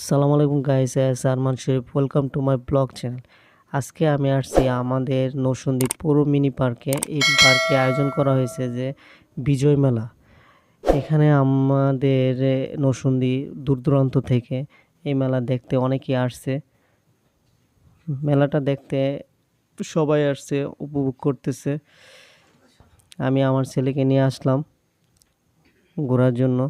আসসালামু আলাইকুম guys Sarman Sharif welcome to my blog channel আজকে আমি আসছি আমাদের নৌসন্দী পৌর মিনি পার্কে। এই পার্কে আয়োজন করা হয়েছে যে বিজয় মেলা। এখানে আমাদের নৌসন্দী দূর দূরান্ত থেকে এই মেলা দেখতে অনেকেই আসছে। মেলাটা দেখতে সবাই আসছে, উপভোগ করতেছে। আমি আমার ছেলেকে নিয়ে আসলাম ঘোরার জন্য।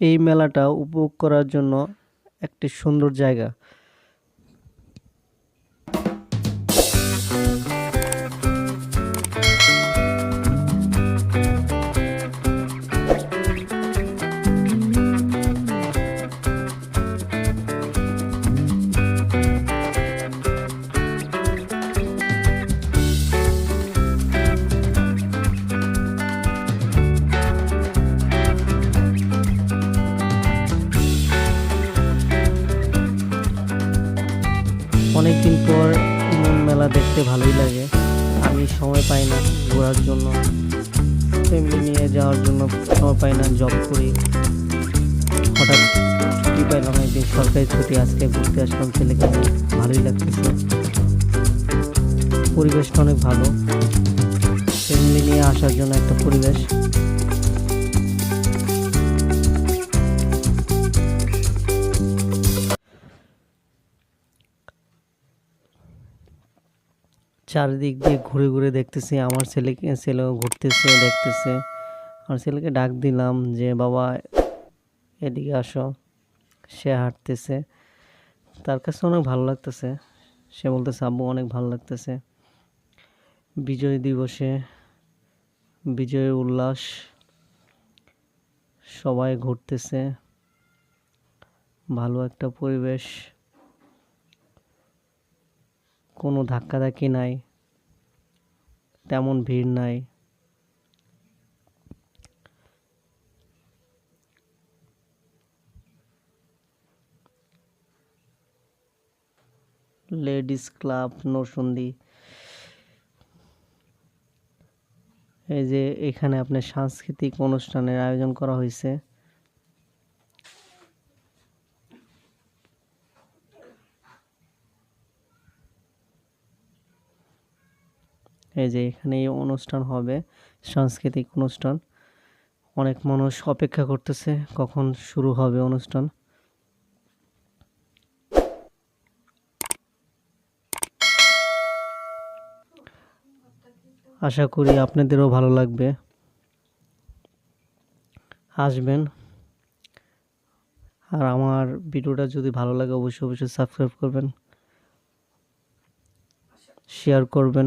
এই মেলাটা উপভোগ করার জন্য একটি সুন্দর জায়গা। অনেকদিন পর উম, মেলা দেখতে ভালোই লাগে। আমি সময় পাই না ঘোরার জন্য। ফ্যামিলি নিয়ে যাওয়ার জন্য সময় পাই না জব করি। হঠাৎ ছুটি পাই পাইলাম একদিন সরকারি ছুটি আজকে ঘুরতে আসলাম ছেলেকে ভালোই লাগতেছে। পরিবেশটা অনেক ভালো। ফ্যামিলি নিয়ে আসার জন্য একটা পরিবেশ। চারিদিক দিয়ে ঘুরে ঘুরে দেখতেছি, আমার ছেলেকে, ছেলেও ঘুরতেছে, দেখতেছে। আমার ছেলেকে ডাক দিলাম যে, বাবা, এদিকে আসো। সে হাঁটতেছে। তার কাছে অনেক ভালো লাগতেছে। সে বলতেছে, আব্বু, অনেক ভালো লাগতেছে। বিজয় দিবসে বিজয় উল্লাস, সবাই ঘুরতেছে। ভালো একটা পরিবেশ। কোনো ধাক্কাধাক্কি নাই, তেমন ভিড় নাই। Ladies club, Narsingdi. এই যে এখানে আপনার সাংস্কৃতিক অনুষ্ঠানের আয়োজন করা হয়েছে। এই যে এখানে অনুষ্ঠান হবে, সাংস্কৃতিক অনুষ্ঠান। অনেক মানুষ অপেক্ষা করতেছে কখন শুরু হবে অনুষ্ঠান। আশা করি আপনাদেরও ভালো লাগবে। আসবেন। আর আমার ভিডিওটা যদি ভালো লাগে অবশ্যই অবশ্যই সাবস্ক্রাইব করবেন। শেয়ার করবেন।